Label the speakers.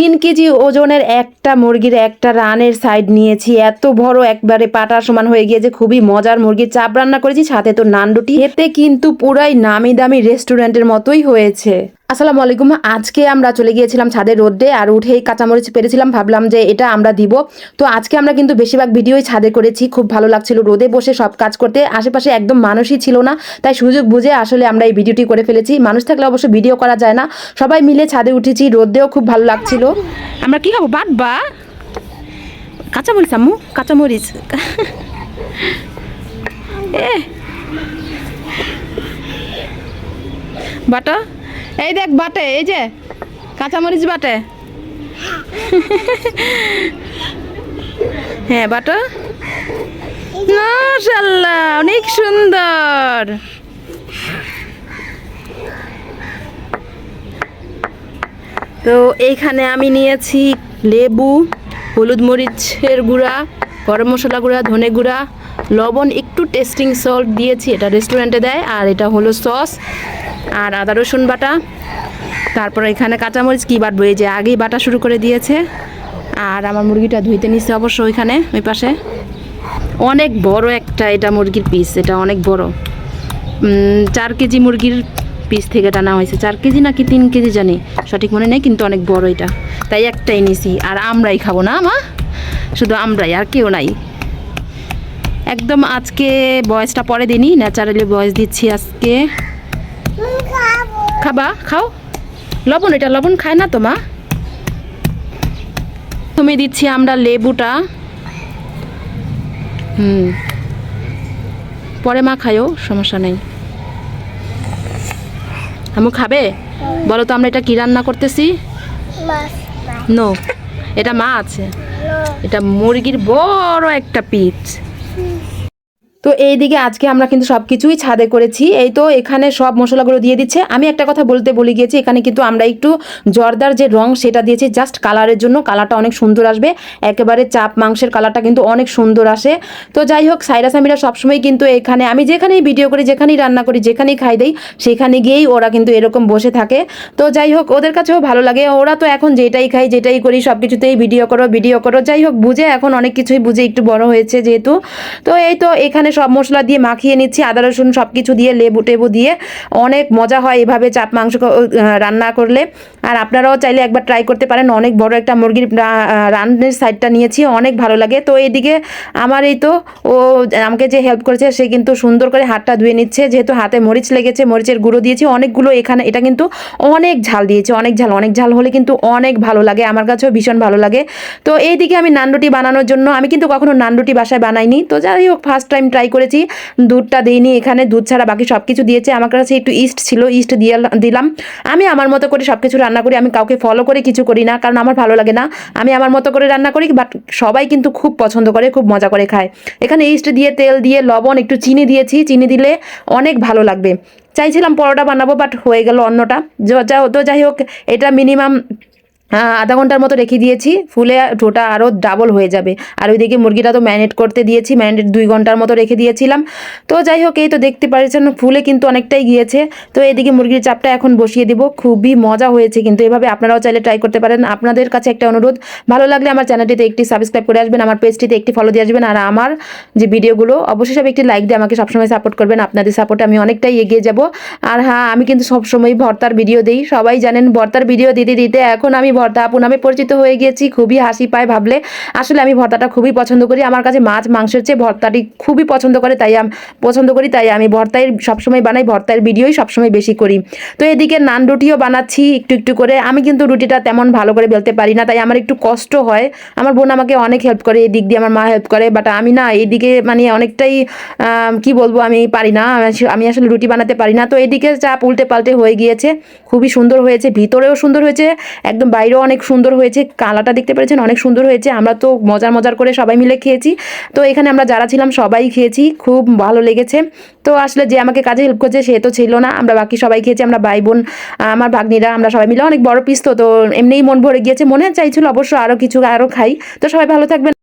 Speaker 1: তিন কেজি ওজনের একটা মুরগির একটা রানের সাইড নিয়েছি। এত বড় একবারে পাটা সমান হয়ে গিয়েছে, খুবই মজার মুরগির চাপ রান্না করেছি, সাথে তো নান রুটি। এতে কিন্তু পুরাই নামি দামি রেস্টুরেন্টের মতোই হয়েছে। আসসালামু আলাইকুম। আজকে আমরা চলে গিয়েছিলাম ছাদের রোদে আর উঠেই কাঁচামরিচ পেরেছিলাম। ভাবলাম যে এটা আমরা দিব। তো আজকে আমরা কিন্তু বেশিরভাগ ভিডিওই ছাদে করেছি। খুব ভালো লাগছিল রোদে বসে সব কাজ করতে। আশেপাশে একদম মানুষই ছিল না, তাই সুযোগ বুঝে আসলে আমরা এই ভিডিওটি করে ফেলেছি। মানুষ থাকলে অবশ্য ভিডিও করা যায় না। সবাই মিলে ছাদে উঠেছি রোদেও খুব ভালো লাগছিল। আমরা কি খাব? বাটবা কাঁচামরিচ, আম্মু, কাঁচামরিচ। বাটা। এই দেখ বাটে, এই যে, কাঁচামরিচ বাটে। হ্যাঁ বাটা। মাশাল্লাহ, অনেক সুন্দর। তো এইখানে আমি নিয়েছি লেবু, হলুদ মরিচের গুঁড়া, গরম মশলা গুঁড়া, ধনে গুঁড়া, লবণ, একটু টেস্টিং সল্ট দিয়েছি, এটা রেস্টুরেন্টে দেয়, আর এটা হলো সস আর আদা রসুন বাটা। তারপর এখানে কাঁচামরিচ কী বাটবো? এই যে আগেই বাটা শুরু করে দিয়েছে। আর আমার মুরগিটা ধুইতে নিচ্ছে অবশ্য ওইখানে, ওই পাশে। অনেক বড় একটা এটা মুরগির পিস এটা অনেক বড়। চার কেজি মুরগির পিস থেকে টানা হয়েছে। চার কেজি নাকি তিন কেজি জানি, সঠিক মনে নেই, কিন্তু অনেক বড় এটা। তাই একটাই নিছি, আর আমরাই খাব না, মা? শুধু আমরাই, আর কেউ নাই। একদম আজকে বয়সটা পরে দিনই, ন্যাচারালি বয়স দিচ্ছি আজকে। খাবা খাও। লবণ এটা লবণ খায় না তো মা? তুমি দিচ্ছি আমরা লেবুটা। হুম। পরে মা খায়ও সমস্যা নেই। আমু খাবে? বলো তো আমরা এটা কি রান্না করতেছি? নো এটা মা আছে। এটা মুরগির বড় একটা পিচ। তো এই দিকে আজকে আমরা কিন্তু সব কিছুই ছাদে করেছি। এই তো এখানে সব মশলাগুলো দিয়ে দিচ্ছে। আমি একটা কথা বলতে বলে গিয়েছি, এখানে কিন্তু আমরা একটু জর্দার যে রং সেটা দিয়েছি জাস্ট কালারের জন্য। কালারটা অনেক সুন্দর আসবে। একেবারে চাপ মাংসের কালারটা কিন্তু অনেক সুন্দর আসে। তো যাই হোক, সাইরা সামিরা সবসময় কিন্তু এখানে, আমি যেখানেই ভিডিও করি, যেখানেই রান্না করি, যেখানেই খাই দেই, সেখানে গিয়েই ওরা কিন্তু এরকম বসে থাকে। তো যাই হোক, ওদের কাছেও ভালো লাগে। ওরা তো এখন যেটাই খাই, যেটাই করি সব কিছুতেই ভিডিও করো ভিডিও করো। যাই হোক, বুঝে এখন অনেক কিছুই বুঝে একটু বড় হয়েছে যেহেতু। তো এই তো এখানে সব মশলা দিয়ে মাখিয়ে নিচ্ছি, আদা, রসুন সব কিছু দিয়ে, লেবু টেবু দিয়ে। অনেক মজা হয় এভাবে চাপ মাংস রান্না করলে। আর আপনারাও চাইলে একবার ট্রাই করতে পারেন। অনেক বড় একটা মুরগির রান্নের সাইডটা নিয়েছি, অনেক ভালো লাগে। তো এইদিকে আমার এই তো, ও আমাকে যে হেল্প করেছে, সে কিন্তু সুন্দর করে হাতটা ধুয়ে নিচ্ছে। যেহেতু হাতে মরিচ লেগেছে, মরিচের গুঁড়ো দিয়েছি। অনেকগুলো এখানে, এটা কিন্তু অনেক ঝাল দিয়েছে, অনেক ঝাল অনেক ঝাল হলে কিন্তু অনেক ভালো লাগে। আমার কাছেও ভীষণ ভালো লাগে। তো এইদিকে আমি নানরুটি বানানোর জন্য, আমি কিন্তু কখনো নানরুটি বাসায় বানাইনি। তো যাই হোক ফার্স্ট টাইম ট্রাই করেছি, দুধটা দিইনি, এখানে দুধ ছাড়া বাকি সব কিছু দিয়েছে, আমার কাছে একটু ইস্ট ছিল, ইস্ট দিয়ে দিলাম। আমি আমার মতো করে সব কিছু রান্না করি, আমি কাউকে ফলো করে, কিছু করি না, কারণ আমার ভালো লাগে না। আমি আমার মতো করে রান্না করি বাট সবাই কিন্তু খুব পছন্দ করে, খুব মজা করে খায়। এখানে ইস্ট দিয়ে তেল দিয়ে লবণ, একটু চিনি দিয়েছি, চিনি দিলে অনেক ভালো লাগবে। চাইছিলাম পরোটা বানাবো বাট হয়ে গেল অন্যটা। যা তো যাই হোক, এটা মিনিমাম আধা ঘণ্টার মতো রেখে দিয়েছি, ফুলে টোটা আরও ডাবল হয়ে যাবে। আর ওইদিকে মুরগিটা তো ম্যারিনেট করতে দিয়েছি ম্যারিনেট দুই ঘণ্টার মতো রেখে দিয়েছিলাম। তো যাই হোক, এই তো দেখতে পাচ্ছেন, ফুলে কিন্তু অনেকটাই গিয়েছে। তো এদিকে মুরগির চাপটা এখন বসিয়ে দিব, খুবই মজা হয়েছে কিন্তু এভাবে আপনারাও চাইলে ট্রাই করতে পারেন। আপনাদের কাছে একটা অনুরোধ, ভালো লাগলে আমার চ্যানেলটিতে একটি সাবস্ক্রাইব করে আসবেন, আমার পেজটিতে একটি ফলো দিয়ে আসবেন, আর আমার যে ভিডিওগুলো অবশ্যই সব একটি লাইক দিয়ে আমাকে সবসময় সাপোর্ট করবেন। আপনাদের সাপোর্টে আমি অনেকটাই এগিয়ে যাব। আর হ্যাঁ আমি কিন্তু সবসময় ভর্তার ভিডিও দিই। সবাই জানেন, ভর্তার ভিডিও দিতে দিতে এখন আমি ভর্তা। আপু নামে পরিচিত হয়ে গিয়েছি, খুবই হাসি পায়, ভাবলে আসলে আমি ভর্তাটা খুবই পছন্দ করি। আমার কাছে মাছ, মাংসের চেয়ে ভর্তাটি খুবই পছন্দ করে, তাই পছন্দ করি, তাই আমি ভর্তায় সবসময় বানাই, ভর্তার ভিডিওই সবসময় বেশি করি। তো এদিকে নান রুটিও বানাচ্ছি, একটু একটু করে। আমি কিন্তু রুটিটা তেমন ভালো করে বেলতে পারি না, তাই আমার একটু কষ্ট হয়। আমার বোন আমাকে অনেক হেল্প করে এই দিক দিয়ে আমার মা হেল্প করে বাট আমি না এইদিকে মানে অনেকটাই কি বলব আমি পারি না। আমি আসলে রুটি বানাতে পারি না। তো এদিকে চাপ উল্টে পাল্টে হয়ে গিয়েছে, খুবই সুন্দর হয়েছে, ভিতরেও সুন্দর হয়েছে, একদম বাইরেও অনেক সুন্দর হয়েছে, কালাটা দেখতে পেরেছেন, অনেক সুন্দর হয়েছে, আমরা তো মজার মজার করে সবাই মিলে খেয়েছি। তো এখানে আমরা যারা ছিলাম সবাই খেয়েছি, খুব ভালো লেগেছে। তো আসলে যে আমাকে কাজে হেল্প করছে সে তো ছিল না, আমরা বাকি সবাই খেয়েছি, আমরা ভাই বোন, আমার ভাগ্নিরা, আমরা সবাই মিলে অনেক বড় পিস তো তো এমনিই মন ভরে গিয়েছে, মনে চাইছিল অবশ্য আরও কিছু আরও খাই। তো সবাই ভালো থাকবেন।